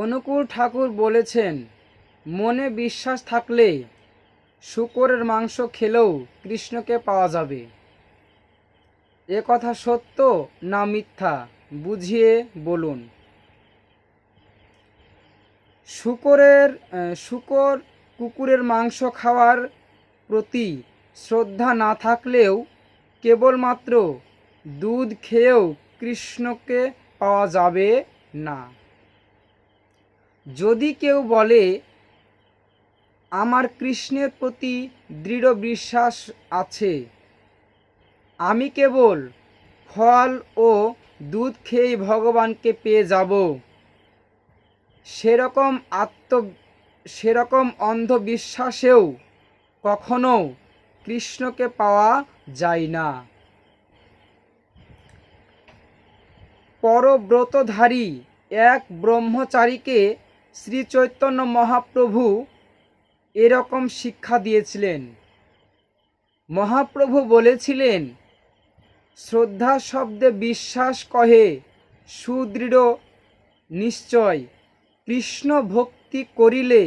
অনুকূল ঠাকুর বলেছেন, মনে বিশ্বাস থাকলে শুকরের মাংস খেলেও কৃষ্ণকে পাওয়া যাবে। এ কথা সত্য না মিথ্যা, বুঝিয়ে বলুন। শুকরের শুকর কুকুরের মাংস খাওয়ার প্রতি শ্রদ্ধা না থাকলেও কেবলমাত্র দুধ খেয়েও কৃষ্ণকে পাওয়া যাবে না। যদি কেউ বলে, আমার কৃষ্ণের প্রতি দৃঢ় বিশ্বাস আছে, আমি কেবল ফল ও দুধ খেয়েই ভগবানকে পেয়ে যাব। সেরকম আত্ম, সেরকম অন্ধবিশ্বাসেও কখনো কৃষ্ণকে পাওয়া যায় না। পরব্রতধারী এক ব্রহ্মচারীকে শ্রী চৈতন্য মহাপ্রভু এরকম শিক্ষা দিয়েছিলেন। মহাপ্রভু বলেছিলেন, শ্রদ্ধা শব্দে বিশ্বাস কহে সুদৃঢ় নিশ্চয়। কৃষ্ণ ভক্তি করিলে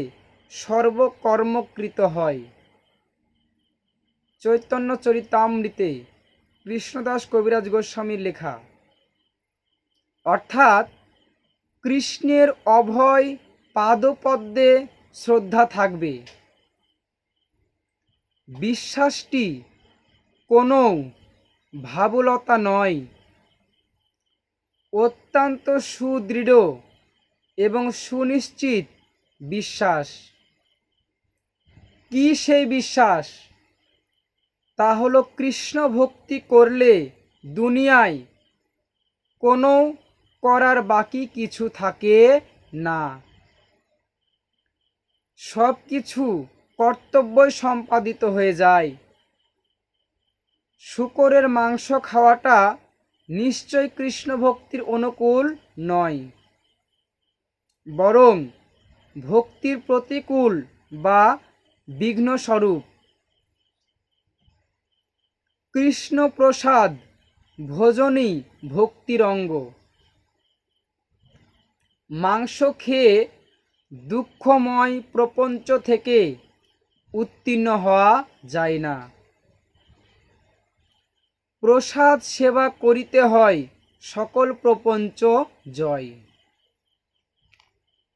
সর্বকর্মকৃত হয়। চৈতন্য চরিতামৃতে কৃষ্ণদাস কবিরাজ গোস্বামীর লেখা। অর্থাৎ কৃষ্ণের অভয় পাদপদ্মে শ্রদ্ধা থাকবে। বিশ্বাসটি কোনো ভাবলতা নয়। অত্যন্ত সুদৃঢ় এবং সুনিশ্চিত বিশ্বাস। কি সেই বিশ্বাস? তা হলো কৃষ্ণ ভক্তি করলে দুনিয়ায় কোনো করার বাকি কিছু থাকে না। সব কিছু কর্তব্যই সম্পাদিত হয়ে যায়। শুকরের মাংস খাওয়াটা নিশ্চয় কৃষ্ণ ভক্তির অনুকূল নয়, বরং ভক্তির প্রতিকূল বা বিঘ্নস্বরূপ। কৃষ্ণ প্রসাদ ভোজনই ভক্তির অঙ্গ। মাংস খেয়ে দুঃখময় প্রপঞ্চ থেকে উত্তীর্ণ হওয়া যায় না। প্রসাদ সেবা করিতে হয় সকল প্রপঞ্চ জয়।